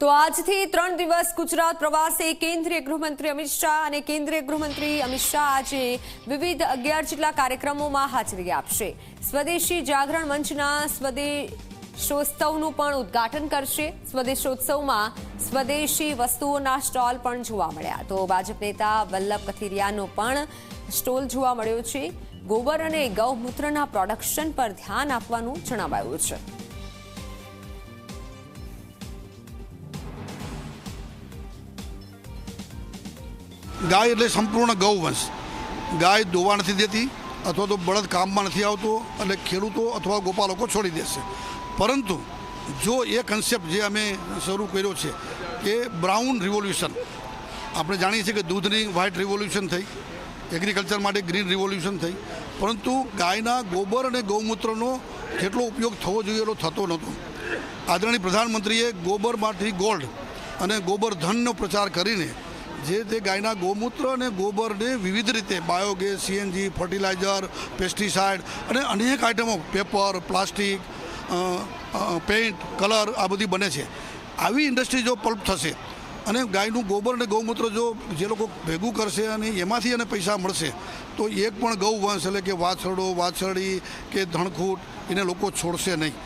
તો આજથી ત્રણ દિવસ ગુજરાત પ્રવાસે કેન્દ્રીય ગૃહમંત્રી અમિત શાહ અને કેન્દ્રીય ગૃહમંત્રી અમિત શાહ આજે વિવિધ અગિયાર જેટલા કાર્યક્રમોમાં હાજરી આપશે. સ્વદેશી જાગરણ મંચના સ્વદેશોત્સવનું પણ ઉદ્ઘાટન કરશે. સ્વદેશોત્સવમાં સ્વદેશી વસ્તુઓના સ્ટોલ પણ જોવા મળ્યા. તો ભાજપ નેતા વલ્લભ કથિરિયાનો પણ સ્ટોલ જોવા મળ્યો છે. ગોબર અને ગૌમૂત્રના પ્રોડક્શન પર ધ્યાન આપવાનું જણાવાયું છે. ગાય એટલે સંપૂર્ણ ગૌવંશ. ગાય દોવા નથી દેતી, અથવા તો બળદ કામમાં નથી આવતો એટલે ખેડૂતો અથવા ગોપાલકો છોડી દેશે. પરંતુ જો એ કન્સેપ્ટ જે અમે શરૂ કર્યો છે કે બ્રાઉન રિવોલ્યુશન આપણે જાણીએ છીએ કે દૂધની વ્હાઇટ રિવોલ્યુશન થઈ એગ્રીકલ્ચર માટે ગ્રીન રિવોલ્યુશન થઈ. પરંતુ ગાયના ગોબર અને ગૌમૂત્રનો જેટલો ઉપયોગ થવો જોઈએ એટલો થતો નહોતો. આદરણીય પ્રધાનમંત્રીએ ગોબરમાંથી ગોલ્ડ અને ગોબર ધનનો પ્રચાર કરીને જે તે ગાયના ગૌમૂત્ર અને ગોબરને વિવિધ રીતે બાયોગેસ, સીએનજી, ફર્ટિલાઇઝર, પેસ્ટિસાઇડ અને અનેક આઇટમો, પેપર, પ્લાસ્ટિક પેઇન્ટ, કલર આ બધી બને છે. આવી ઇન્ડસ્ટ્રી જો પલ્પ થશે અને ગાયનું ગોબર અને ગૌમૂત્ર જો જે લોકો ભેગું કરશે અને એમાંથી એને પૈસા મળશે, તો એક પણ ગૌવંશ એટલે કે વાછરડો, વાછરડી કે ધણખૂટ એને લોકો છોડશે નહીં.